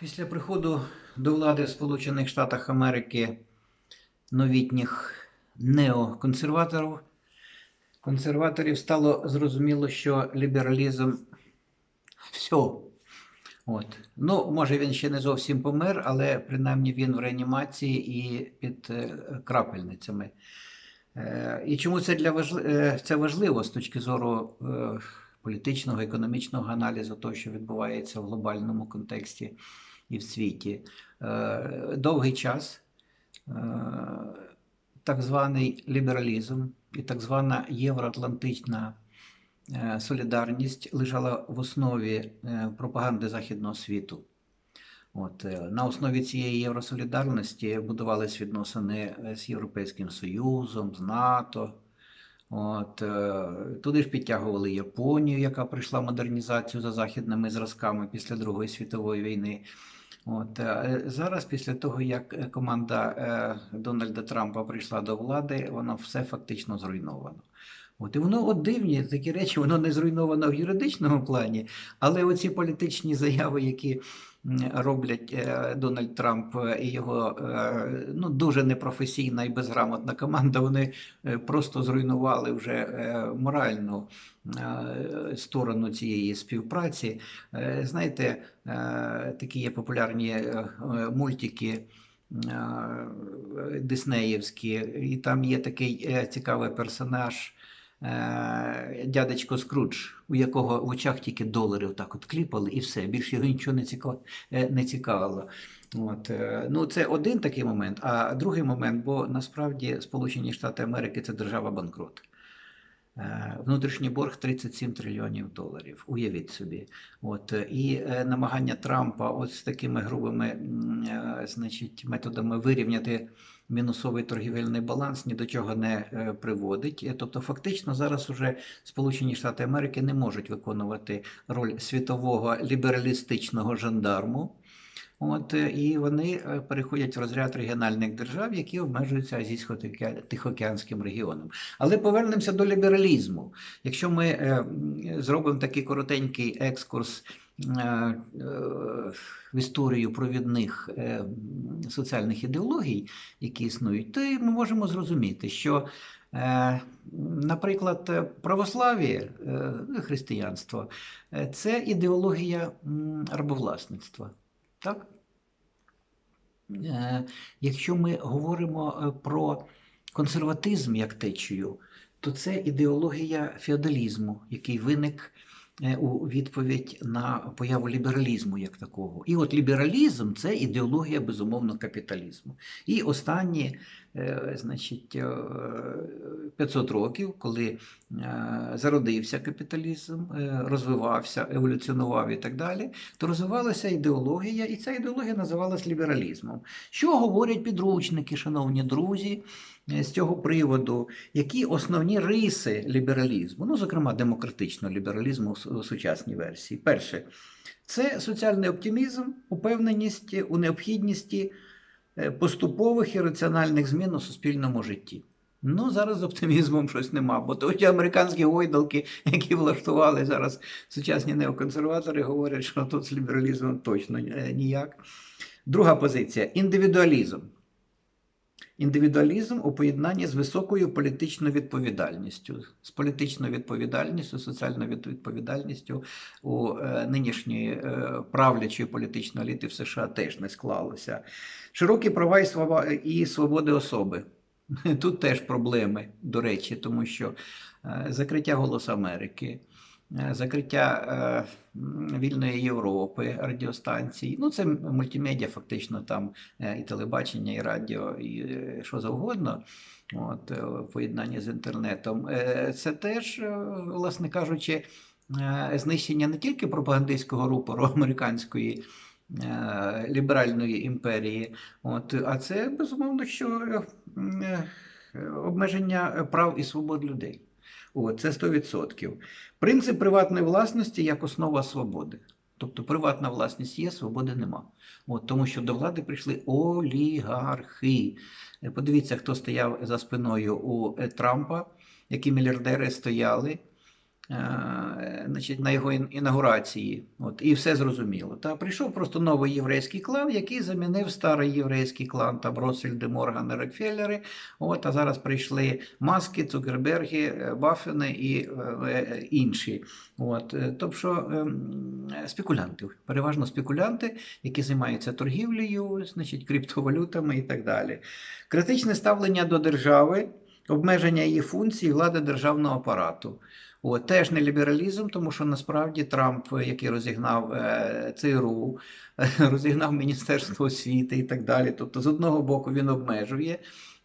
Після приходу до влади в Сполучених Штатах Америки новітніх неоконсерваторів, консерваторів стало зрозуміло, що лібералізм все. От. Ну, може, він ще не зовсім помер, але принаймні він в реанімації і під е, крапельницями. Е, І чому це для важли... е, це важливо з точки зору політичного, економічного аналізу того, що відбувається в глобальному контексті і в світі. Е, Довгий час е, так званий лібералізм і так звана євроатлантична е, солідарність лежала в основі пропаганди Західного світу. От, на основі цієї євросолідарності будувались відносини з Європейським Союзом, з НАТО. От, е, туди ж підтягували Японію, яка пройшла модернізацію за західними зразками після Другої світової війни. От, е, зараз, після того, як е, команда Дональда Трампа прийшла до влади, воно все фактично зруйновано. От, і воно от дивні такі речі, воно не зруйновано в юридичному плані, але оці політичні заяви, які роблять е, Дональд Трамп і його е, ну, дуже непрофесійна і безграмотна команда, вони е, просто зруйнували вже моральну сторону цієї співпраці. Знаєте, такі є популярні мультики. Диснеївські, і там є такий цікавий персонаж, е, дядечко Скрудж, у якого в очах тільки долари отак от кліпали, і все. Більше його нічого не цікавило. Не цікавило. От, е, ну, це один такий момент. А другий момент, бо насправді Сполучені Штати Америки це держава банкрот. Е, Внутрішній борг 37 трильйонів доларів. Уявіть собі. От, е, і е, намагання Трампа от з такими грубими е, значить, методами вирівняти мінусовий торгівельний баланс ні до чого не е, приводить. Е, Тобто, фактично, зараз уже Сполучені Штати Америки не можуть виконувати роль світового лібералістичного жандарму. От, е, і вони е, переходять в розряд регіональних держав, які обмежуються Азійсько-Тихоокеанським регіоном. Але повернемося до лібералізму. Якщо ми е, зробимо такий коротенький екскурс е, е, в історію провідних е, соціальних ідеологій, які існують, то ми можемо зрозуміти, що, е, наприклад, е, православ'я, е, християнство е, це ідеологія рабовласництва. Так? Е, Якщо ми говоримо е, про консерватизм як течію, то це ідеологія феодалізму, який виник е, у відповідь на появу лібералізму як такого. І от лібералізм це ідеологія безумовно капіталізму. І останні, е, значить, е, 500 років, коли е, зародився капіталізм, е, розвивався, еволюціонував і так далі, то розвивалася ідеологія, і ця ідеологія називалась лібералізмом. Що говорять підручники, шановні друзі, е, з цього приводу, які основні риси лібералізму, ну, зокрема, демократичного лібералізму в сучасній версії. Перше, це соціальний оптимізм, упевненість у необхідності е, поступових і раціональних змін у суспільному житті. Ну, зараз з оптимізмом щось нема, бо то ті американські гойдалки, які влаштували зараз сучасні неоконсерватори, говорять, що тут з лібералізмом точно е, ніяк. Друга позиція індивідуалізм. Індивідуалізм у поєднанні з високою політичною відповідальністю, з політичною відповідальністю, соціальною відповідальністю у е, нинішньої е, правлячої політичної еліти в США теж не склалося. Широкі права і, слова, і свободи особи. Тут теж проблеми, до речі, тому що е, закриття Голос Америки, закриття е, вільної Європи, радіостанцій. Ну, це мультимедіа, фактично там е, і телебачення, і радіо, і е, що завгодно. От, е, в поєднанні з інтернетом. Е, Це теж, е, власне кажучи, е, знищення не тільки пропагандистського рупору американської е, ліберальної імперії, от, а це безумовно, що е, е, обмеження прав і свобод людей. От, це 100%. Принцип приватної власності як основа свободи. Тобто приватна власність є, свободи нема. От, тому що до влади прийшли олігархи. Е, Подивіться, хто стояв за спиною у е, Трампа, які мільярдери стояли. Е, значить, на його ін- інаугурації. От, і все зрозуміло. Та прийшов просто новий єврейський клан, який замінив старий єврейський клан, там Росвельди, Моргани, Рокфеллери. От, а зараз прийшли Маски, Цукерберги, е, Баффени і е, інші. От, тобто спекулянти, переважно спекулянти, які займаються торгівлею, значить, криптовалютами і так далі. Критичне ставлення до держави, обмеження її функцій, влади державного апарату. От, теж не лібералізм, тому що насправді Трамп, який розігнав е, ЦРУ, розігнав Міністерство освіти і так далі. Тобто, з одного боку, він обмежує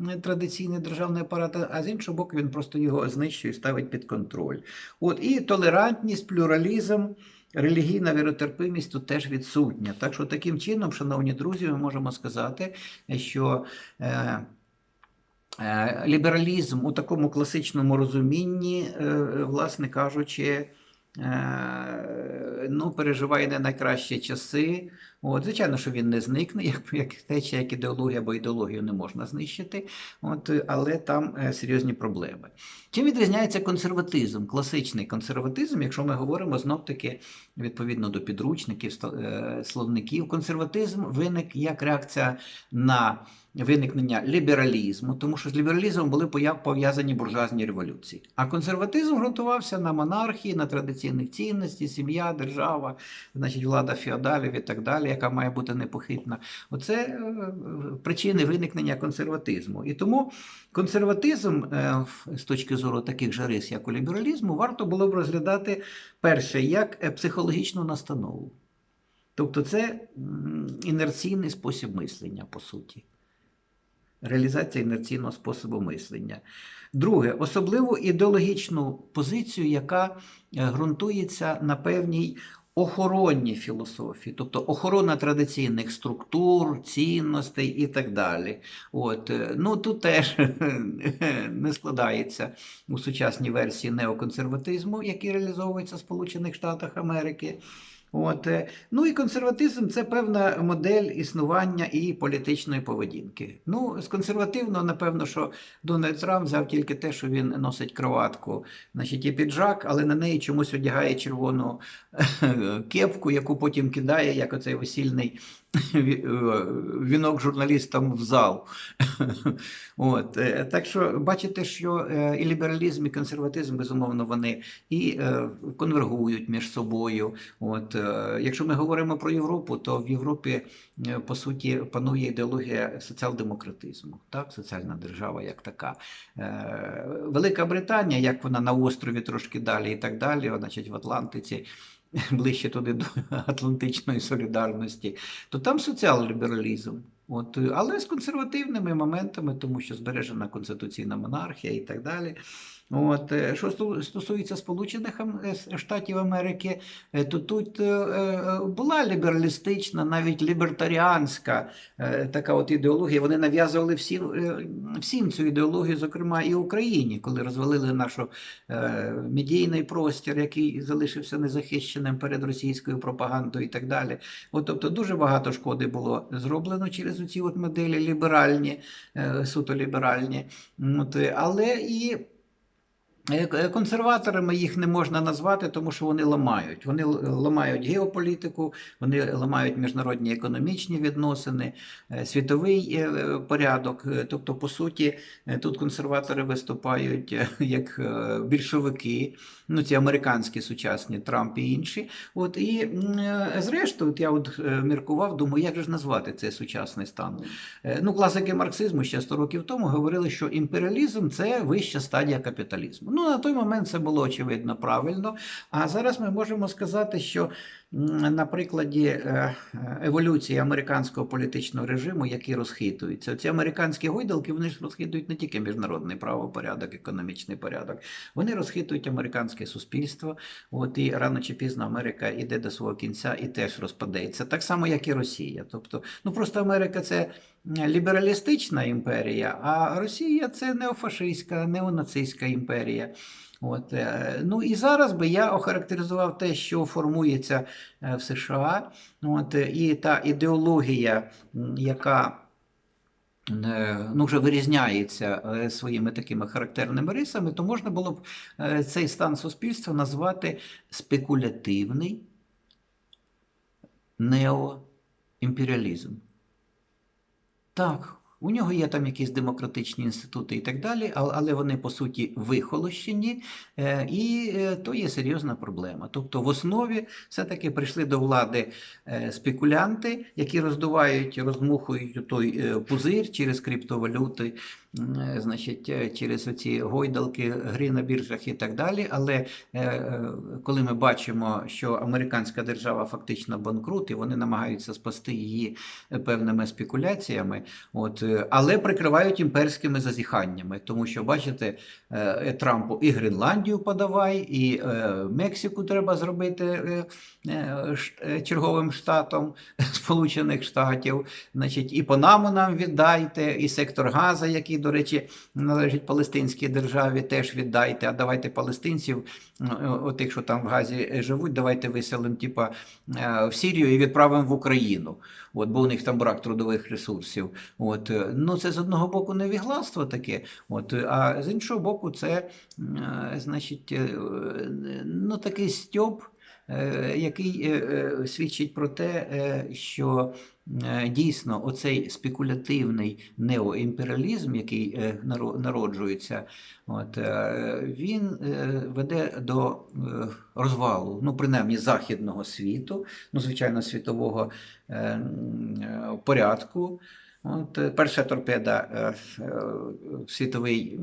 е, традиційний державний апарат, а з іншого боку, він просто його знищує і ставить під контроль. От, і толерантність, плюралізм. Релігійна віротерпимість тут теж відсутня. Так що таким чином, шановні друзі, ми можемо сказати, що е, е, лібералізм у такому класичному розумінні, е, власне кажучи, е, ну, переживає не найкращі часи. От, звичайно, що він не зникне, як, як течія, як ідеологія, бо ідеологію не можна знищити, от, але там е, серйозні проблеми. Чим відрізняється консерватизм, класичний консерватизм, якщо ми говоримо знов-таки відповідно до підручників, е, словників, консерватизм виник як реакція на виникнення лібералізму, тому що з лібералізмом були пов'язані буржуазні революції. А консерватизм ґрунтувався на монархії, на традиційних цінності, сім'я, держава, значить, влада феодалів і так далі, яка має бути непохитна. Оце е, причини виникнення консерватизму. І тому консерватизм е, з точки зору таких же рис, як у лібералізму, варто було б розглядати перше як е, психологічну настанову. Тобто це інерційний спосіб мислення, по суті. Реалізація інерційного способу мислення. Друге, особливу ідеологічну позицію, яка ґрунтується на певній охоронній філософії, тобто охорона традиційних структур, цінностей і так далі. От, е, ну тут теж не складається у сучасній версії неоконсерватизму, який реалізовується в Сполучених Штатах Америки. От, е, ну і консерватизм це певна модель існування і політичної поведінки. Ну, з консервативного, напевно, що Дональд Трамп взяв тільки те, що він носить кроватку, значить, і піджак, але на неї чомусь одягає червону кепку, яку потім кидає, як оцей весільний е, вінок журналістам в зал. От, е, так що бачите, що е, і лібералізм, і консерватизм, безумовно, вони і е, конвергують між собою. От, якщо ми говоримо про Європу, то в Європі по суті панує ідеологія соціал-демократизму, так, соціальна держава як така. Велика Британія, як вона на острові трошки далі і так далі, значить, в Атлантиці. Ближче туди до Атлантичної солідарності, то там соціал-лібералізм. От, е, але з консервативними моментами, тому що збережена конституційна монархія і так далі. От, е, що стосується Сполучених е, Штатів Америки, то тут була лібералістична, навіть лібертаріанська така от ідеологія. Вони нав'язували всім, е, всім цю ідеологію, зокрема і Україні, коли розвалили наш медійний простір, який залишився незахищеним перед російською пропагандою і так далі. От, тобто дуже багато шкоди було зроблено через ці от моделі ліберальні, е, суто ліберальні. От, але і Консерваторами їх не можна назвати, тому що вони ламають. Вони ламають геополітику, вони ламають міжнародні економічні відносини, е, світовий е, е, порядок. Е, Тобто, по суті, е, тут консерватори виступають е, як е, більшовики, ну ці американські сучасні Трамп і інші. От і е, зрештою, от я от е, міркував, думаю, як же ж назвати цей сучасний стан. Е, Ну, класики марксизму ще 100 років тому говорили, що імперіалізм це вища стадія капіталізму. Ну, на той момент це було очевидно правильно. А зараз ми можемо сказати, що на прикладі е, е, еволюції американського політичного режиму, який розхитується, ці американські гойдалки вони ж розхитують не тільки міжнародний правопорядок, економічний порядок, вони розхитують американське суспільство. От і рано чи пізно Америка йде до свого кінця і теж розпадеться, так само, як і Росія. Тобто, ну просто Америка це лібералістична імперія, а Росія це неофашистська, неонацистська імперія. От, е, ну і зараз би я охарактеризував те, що формується е, в США, от, е, і та ідеологія, яка ну, вже вирізняється своїми такими характерними рисами, то можна було б цей стан суспільства назвати спекулятивний неоімперіалізм. Так, у нього є там якісь демократичні інститути і так далі, але вони по суті вихолощені, е, і е, то є серйозна проблема. Тобто, в основі все-таки прийшли до влади е, спекулянти, які роздувають, розмухують той пузир через криптовалюти, значить, е, через оці гойдалки, гри на біржах і так далі. Але е, е, коли ми бачимо, що американська держава фактично банкрут, і вони намагаються спасти її е, певними спекуляціями, от, е, але прикривають імперськими зазіханнями, тому що, бачите, е, Трампу і Гренландію подавай, і е, Мексику треба зробити е, е, е, черговим штатом Сполучених Штатів, значить, і Панаму нам віддайте, і сектор Газа, який, до речі, належить палестинській державі, теж віддайте. А давайте палестинців, е, отих, що там в Газі е, живуть, давайте виселимо типа, е, в Сірію і відправимо в Україну. От, бо у них там брак трудових ресурсів. От, ну, це з одного боку невігластво таке, от, а з іншого боку, це значить, ну, такий стьоп, е, який е, е, свідчить про те, е, що е, дійсно оцей спекулятивний неоімперіалізм, який е, народжується, от, е, він е, веде до е, розвалу, ну, принаймні західного світу, ну, звичайно, світового е, е, порядку. От, е, перша торпеда е, е, світовий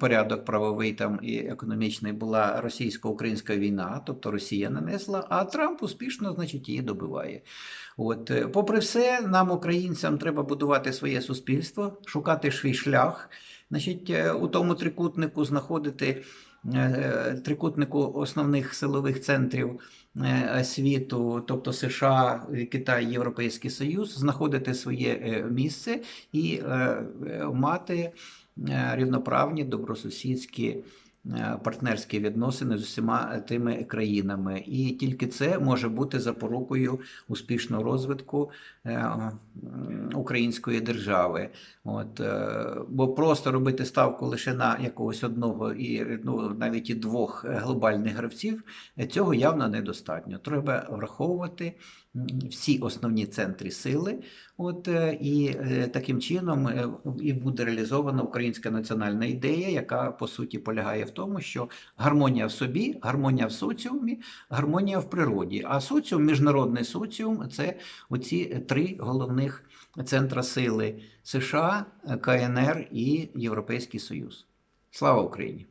порядок правовий там і економічний була російсько-українська війна, тобто Росія нанесла, а Трамп успішно, значить, її добиває. От, попри все, нам, українцям, треба будувати своє суспільство, шукати свій шлях, значить, у тому трикутнику знаходити трикутнику основних силових центрів світу, тобто США, Китай, Європейський Союз, знаходити своє е, місце і е, е, мати е, рівноправні добросусідські е, партнерські відносини з усіма тими країнами. І тільки це може бути запорукою успішного розвитку е, української держави. От, е, бо просто робити ставку лише на якогось одного і ну, навіть і двох е, глобальних гравців, е, цього явно недостатньо. Треба враховувати всі основні центри сили. От, е, і е, таким чином е, і буде реалізована українська національна ідея, яка по суті полягає в тому, що гармонія в собі, гармонія в соціумі, гармонія в природі. А соціум, міжнародний соціум це оці три головних центра сили США, КНР і Європейський Союз. Слава Україні!